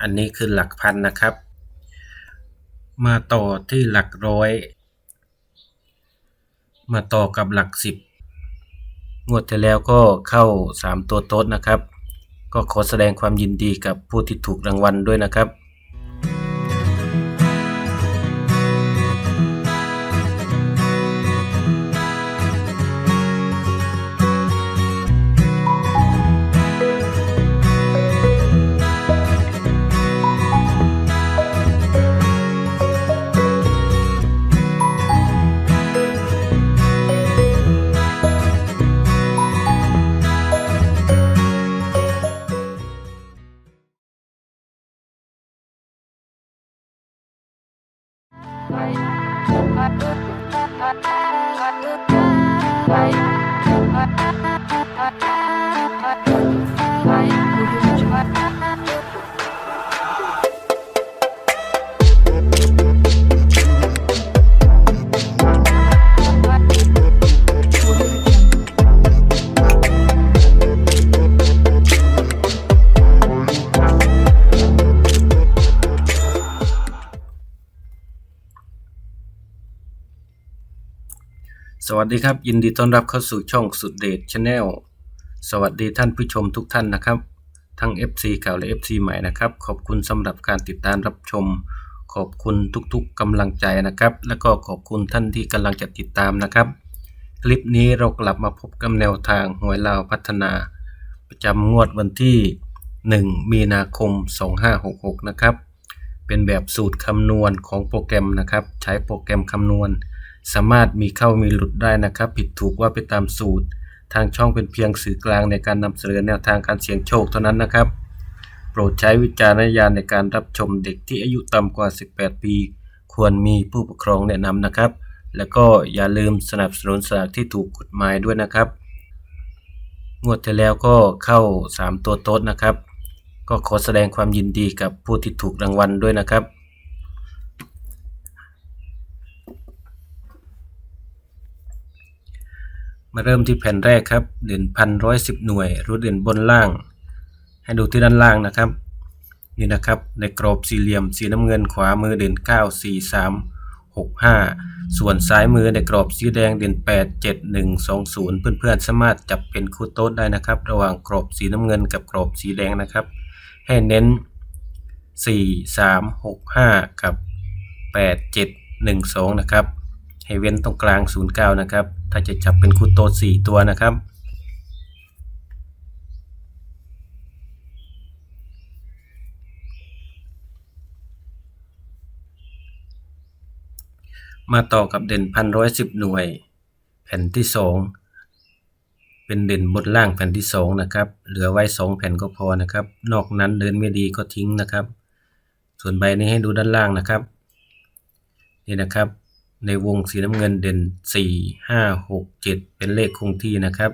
อันนี้คือหลักพันนะครับ มาต่อที่หลักร้อย มาต่อกับหลักสิบงวดที่แล้วก็เข้า 3 ตัวโต๊ดนะครับ ก็ขอแสดงความยินดีกับผู้ที่ถูกรางวัลด้วยนะครับ สวัสดีครับ ยินดีต้อนรับเข้าสู่ช่องสุดเดชชาแนล สวัสดีท่านผู้ชมทุกท่านนะครับ ทั้ง FC เก่าและ FC ใหม่นะครับ ขอบคุณสำหรับการติดตามรับชม ขอบคุณทุกๆกำลังใจนะครับ แล้วก็ขอบคุณท่านที่กำลังจะติดตามนะครับ คลิปนี้เรากลับมาพบกับแนวทางหวยลาวพัฒนา ประจำงวดวันที่ 1 มีนาคม 2566 นะครับ เป็นแบบสูตรคำนวณของโปรแกรมนะครับ ใช้โปรแกรมคำนวณ สามารถมีเข้ามีหลุดได้นะครับ ผิดถูกว่าไปตามสูตร ทางช่องเป็นเพียงสื่อกลางในการนำเสนอแนวทางการเสี่ยงโชคเท่านั้นนะครับ โปรดใช้วิจารณญาณในการรับชมเด็กที่อายุต่ำกว่า 18 ปี ควรมีผู้ปกครองแนะนำนะครับ แล้วก็อย่าลืมสนับสนุนสลากที่ถูกกฎหมายด้วยนะครับ งวดที่แล้วก็เข้า 3 ตัวโต๊ดนะครับ ก็ขอแสดงความยินดีกับผู้ที่ถูกรางวัลด้วยนะครับ มาเริ่มที่แผ่นแรกครับเด่นพันร้อยสิบหน่วยรู้เด่นบนล่าง ให้ดูที่ด้านล่างนะครับ นี่นะครับในกรอบสี่เหลี่ยมสีน้ำเงินขวามือเด่น9 4 3 6 5ส่วนซ้ายมือในกรอบสีแดงเด่น8 7 1 2 0เพื่อนๆสามารถจับเป็นคู่โต๊ดได้นะครับ ระหว่างกรอบสีน้ำเงินกับกรอบสีแดงนะครับ ให้เน้น4 3 6 5กับ8 7 1 2นะครับ ให้เว้นตรงกลาง 09 นะครับ ถ้าจะจับเป็นคู่โต๊ด4ตัวนะครับ มาต่อกับเด่นพันร้อยสิบหน่วย แผ่นที่สองเป็นเด่นบนล่างแผ่นที่สองนะครับ เหลือไว้สองแผ่นก็พอนะครับ นอกนั้นเดินไม่ดีก็ทิ้งนะครับ ส่วนใบนี้ให้ดูด้านล่างนะครับ นี่นะครับ ในวงสีน้ำเงินเด่น 4 5 6 7 เป็นเลขคงที่นะครับ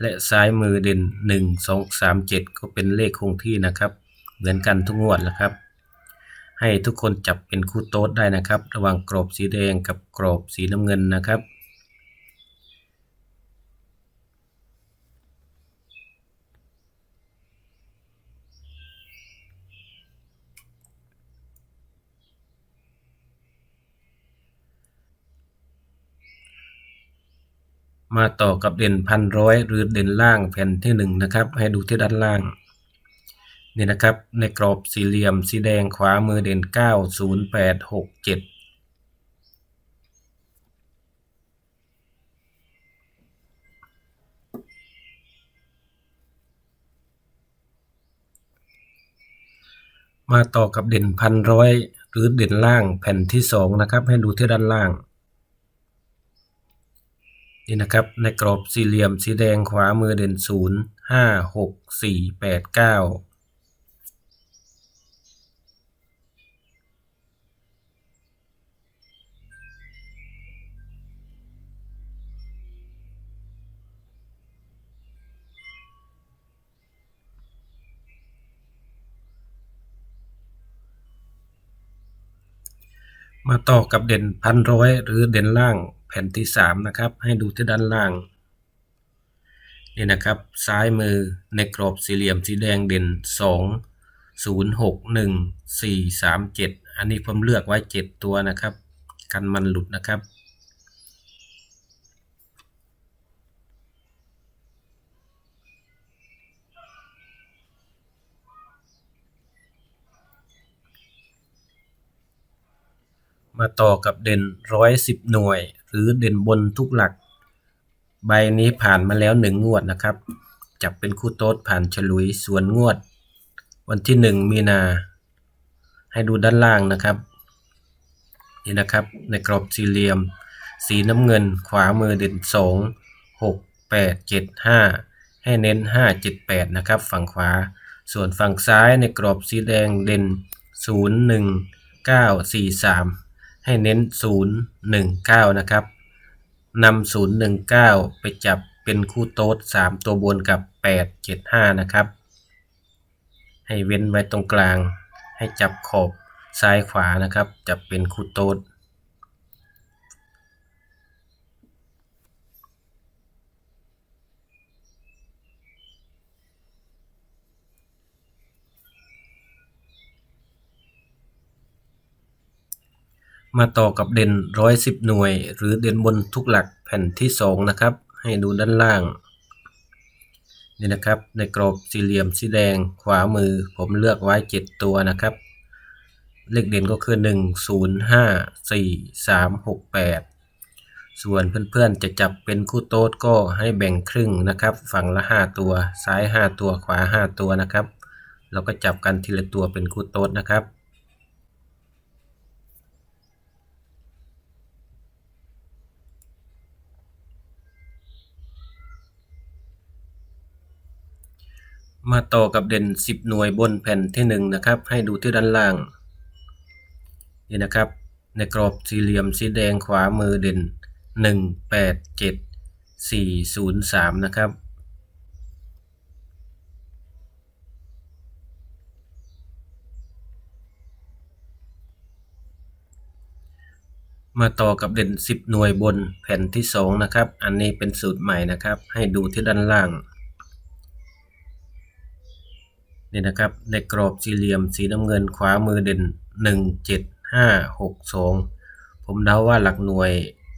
และซ้ายมือเด่น 1 2 3 7 ก็เป็นเลขคงที่นะครับ เหมือนกันทุกงวดนะครับ ให้ทุกคนจับเป็นคู่โต๊ดได้นะครับ ระหว่างกรอบสีแดงกับกรอบสีน้ำเงินนะครับ มาต่อกับเด่นพันร้อยหรือเด่นล่างแผ่นที่หนึ่งนะครับ ให้ดูที่ด้านล่าง นี่นะครับ ในกรอบสี่เหลี่ยมสีแดงขวามือเด่นเก้าศูนย์แปดหกเจ็ดมาต่อกับเด่นพันร้อยหรือเด่นล่างแผ่นที่สองนะครับ ให้ดูที่ด้านล่าง นี่นะครับในกรอบสี่เหลี่ยมสีแดงขวามือเด่นศูนย์ห้าหกสี่แปดเก้ามาต่อกับเด่นพันร้อยหรือเด่นล่าง ผ่นที่สามนะครับให้ดูที่ด้านล่างนี่นะครับซ้ายมือในกรอบสี่เหลี่ยมสีแดงเด่นสองศูนย์หกหนึ่งสี่สามเจ็ดอันนี้ผมเลือกไว้เจ็ดตัวนะครับ กันมันหลุดนะครับ มาต่อกับเด่นร้อยสิบหน่วย รือเด่นบนทุกหลัก ใบนี้ผ่านมาแล้วหนึ่งงวดนะครับ จับเป็นคู่โต๊ดผ่านฉลุยส่วนงวด วันที่หนึ่งมีนา ให้ดูด้านล่างนะครับ นี่นะครับ ในกรอบสี่เหลี่ยม สีน้ำเงิน ขวามือเด่นสองหกแปดเจ็ดห้าให้เน้นห้าเจ็ดแปดนะครับ ฝั่งขวา ส่วนฝั่งซ้ายในกรอบสีแดงเด่นศูนย์หนึ่งเก้าสี่สาม ให้เน้นศูนย์หนึ่งเก้านะครับนำศูนย์หนึ่งเก้าไปจับเป็นคู่โต๊ดสามตัวบนกับแปดเจ็ดห้านะครับ ให้เว้นไว้ตรงกลาง ให้จับขอบซ้ายขวานะครับ จับเป็นคู่โต๊ด มาต่อกับเด่นร้อยสิบหน่วย หรือเด่นบนทุกหลักแผ่นที่สองนะครับ ให้ดูด้านล่าง นี่นะครับ ในกรอบสี่เหลี่ยมสีแดงขวามือ ผมเลือกไว้เจ็ดตัวนะครับ เลขเด่นก็คือหนึ่งศูนย์ห้าสี่สามหกแปดส่วนเพื่อนๆจะจับเป็นคู่โต๊ดก็ให้แบ่งครึ่งนะครับ ฝั่งละห้าตัว ซ้ายห้าตัวขวาห้าตัวนะครับ เราก็จับกันทีละตัวเป็นคู่โต๊ดนะครับ มาต่อกับเด่น 10 หน่วยบนแผ่นที่1นะครับ ให้ดูที่ด้านล่าง นี่นะครับ ในกรอบสี่เหลี่ยมสีแดงขวามือเด่น 1 8 7 4 0 3 นะครับ มาต่อกับเด่น 10 หน่วยบนแผ่นที่ 2 นะครับ อันนี้เป็นสูตรใหม่นะครับ ให้ดูที่ด้านล่าง นี่ยนะครับในกรอบสี่เหลี่ยมสีน้ำเงินขวามือเด่นหนึ่งเจ็ดห้าหกสองผมเดาว่าหลักหน่วย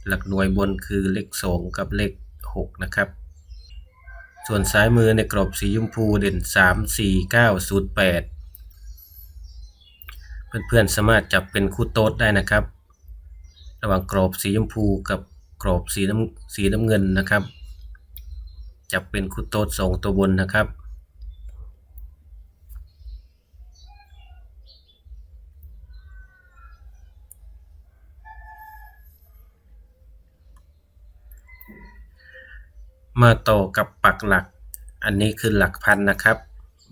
หลักหน่วยบนคือเลขสองกับเลขหกนะครับ ส่วนซ้ายมือในกรอบสีชมพูเด่นสามสี่เก้าศูนย์แปดเพื่อนๆสามารถจับเป็นคู่โต๊ดได้นะครับ ระหว่างกรอบสีชมพูกับกรอบสีน้ำสีน้ำเงินนะครับ จับเป็นคู่โต๊ดสองตัวบนนะครับ มาต่อกับปักหลัก อันนี้คือหลักพันนะครับ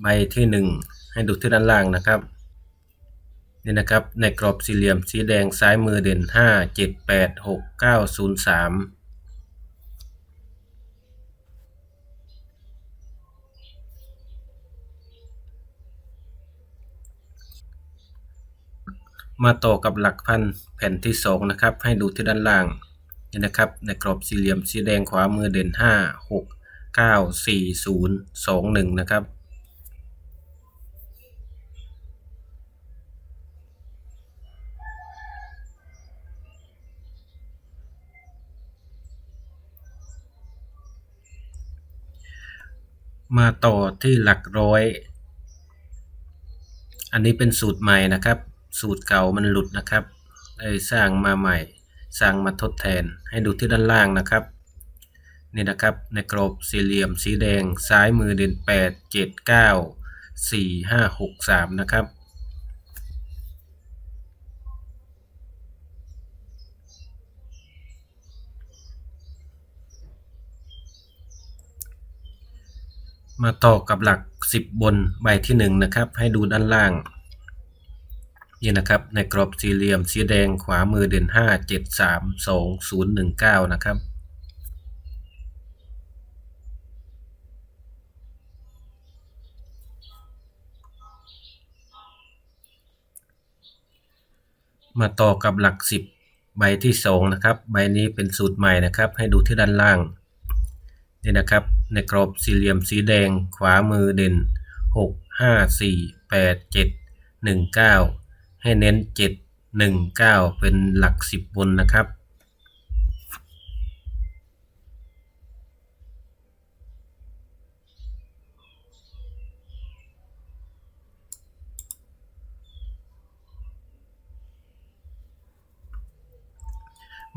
ใบที่หนึ่งให้ดูที่ด้านล่างนะครับนี่นะครับในกรอบสี่เหลี่ยมสีแดงซ้ายมือเด่นห้าเจ็ดแปดหกเก้าศูนย์สามมาต่อกับหลักพันแผ่นที่สองนะครับ ให้ดูที่ด้านล่าง นี่นะครับในกรอบสี่เหลี่ยมสีแดงขวามือเด่นห้าหกเก้าสี่ศูนย์สองหนึ่งนะครับ มาต่อที่หลักร้อย อันนี้เป็นสูตรใหม่นะครับ สูตรเก่ามันหลุดนะครับเลยสร้างมาใหม่ สร้างมาทดแทนให้ดูที่ด้านล่างนะครับนี่นะครับในกรอบสี่เหลี่ยมสีแดงซ้ายมือเด่นแปดเจ็ดเก้าสี่ห้าหกสามนะครับ มาต่อกับหลัก 10 บนใบที่ 1 นะครับ ให้ดูด้านล่าง นี่นะครับในกรอบสี่เหลี่ยมสีแดงขวามือเด่น 5 7 3 2 0 1 9 นะครับ มาต่อกับหลัก 10 ใบที่ 2 นะครับ ใบนี้เป็นสูตรใหม่นะครับ ให้ดูที่ด้านล่างนี่นะครับในกรอบสี่เหลี่ยมสีแดงขวามือเด่น 6 5 4 8 7 1 9 ให้เน้นเจ็ดหนึ่งเก้าเป็นหลักสิบบนนะครับ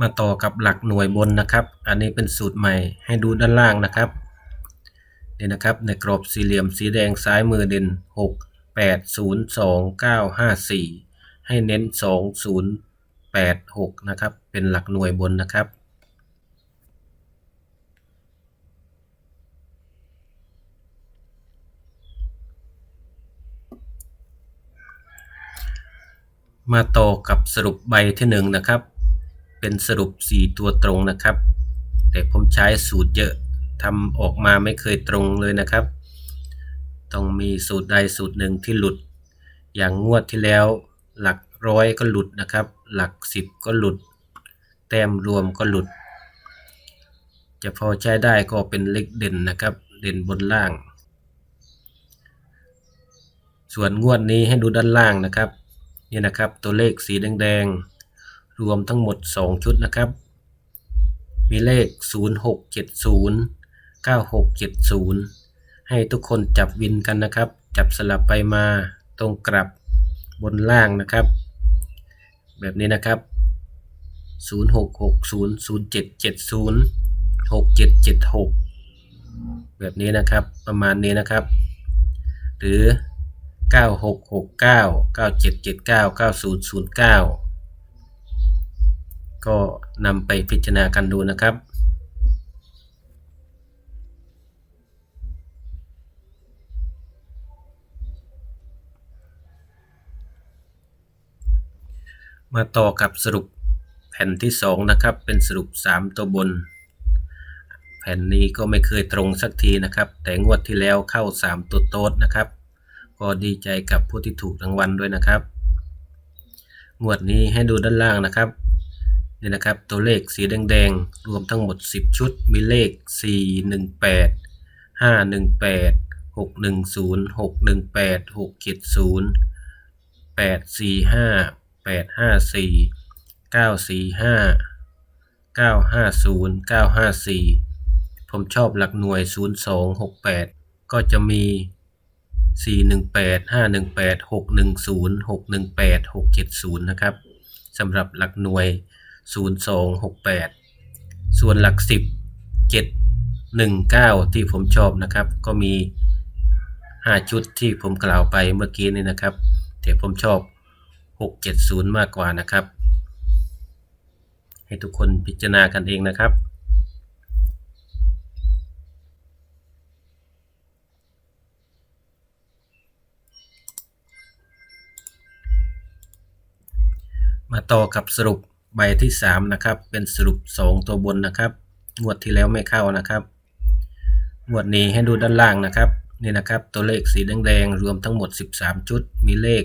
มาต่อกับหลักหน่วยบนนะครับ อันนี้เป็นสูตรใหม่ให้ดูด้านล่างนะครับนี่นะครับในกรอบสี่เหลี่ยมสีแดงซ้ายมือเด่น 6 8 0 2 9 5 4 ให้เน้น 2 0 8 6 นะครับ เป็นหลักหน่วยบนนะครับ มาต่อกับสรุปใบที่หนึ่งนะครับ เป็นสรุป 4 ตัวตรงนะครับ แต่ผมใช้สูตรเยอะทำออกมาไม่เคยตรงเลยนะครับ ต้องมีสูตรใดสูตรหนึ่งที่หลุด อย่างงวดที่แล้ว หลักร้อยก็หลุดนะครับ หลักสิบก็หลุด แต้มรวมก็หลุด จะพอใช้ได้ก็เป็นเลขเด่นนะครับ เด่นบนล่าง ส่วนงวดนี้ให้ดูด้านล่างนะครับนี่นะครับตัวเลขสีแดงๆ รวมทั้งหมด 2 ชุดนะครับ มีเลข 0670 9670 ให้ทุกคนจับวินกันนะครับ จับสลับไปมาตรงกลับ บนล่างนะครับ แบบนี้นะครับ0660 0770 6776 แบบนี้นะครับประมาณนี้นะครับ หรือ 9669 9779 9009 ก็นำไปพิจารณากันดูนะครับ มาต่อกับสรุปแผ่นที่ 2 นะครับ เป็นสรุป 3 ตัวบน แผ่นนี้ก็ไม่เคยตรงสักทีนะครับ แต่งวดที่แล้วเข้า 3 ตัวโต๊ดนะครับ ก็ดีใจกับผู้ที่ถูกรางวัลด้วยนะครับ งวดนี้ให้ดูด้านล่างนะครับนี่นะครับ ตัวเลขสีแดงๆ รวมทั้งหมด 10 ชุด มีเลข 418 518 610 618 670 845 แปดห้าสี่เก้าสี่ห้าเก้าห้าศูนย์เก้าห้าสี่ผมชอบหลักหน่วยศูนย์สองหกแปดก็จะมีสี่หนึ่งแปดห้าหนึ่งแปดหกหนึ่งศูนย์หกหนึ่งแปดหกเจ็ดศูนย์นะครับสำหรับหลักหน่วยศูนย์สองหกแปดส่วนหลักสิบเจ็ดหนึ่งเก้าที่ผมชอบนะครับ ก็มีห้าชุดที่ผมกล่าวไปเมื่อกี้นี่นะครับแต่ผมชอบ 670 มากกว่านะครับ ให้ทุกคนพิจารณากันเองนะครับมาต่อกับสรุปใบที่ 3 นะครับ เป็นสรุป 2 ตัวบนนะครับ งวดที่แล้วไม่เข้านะครับ งวดนี้ให้ดูด้านล่างนะครับ นี่นะครับ ตัวเลขสีแดงๆรวมทั้งหมด 13 ชุด มีเลข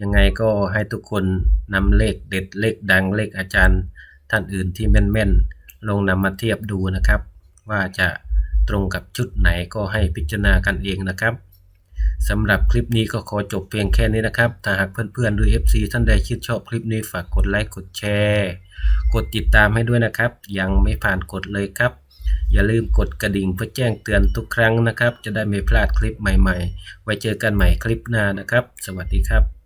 ยังไงก็ให้ทุกคนนำเลขเด็ดเลขดังเลขอาจารย์ท่านอื่นที่แม่นๆลงนำมาเทียบดูนะครับ ว่าจะตรงกับชุดไหนก็ให้พิจารณากันเองนะครับสำหรับคลิปนี้ก็ขอจบเพียงแค่นี้นะครับ ถ้าหากเพื่อนๆ หรือ FC ท่านใดคิดชอบคลิปนี้ฝากกดไลค์กดแชร์ กดติดตามให้ด้วยนะครับ ยังไม่ผ่านกดเลยครับ อย่าลืมกดกระดิ่งเพื่อแจ้งเตือนทุกครั้งนะครับ จะได้ไม่พลาดคลิปใหม่ๆ ไว้เจอกันใหม่คลิปหน้านะครับ สวัสดีครับ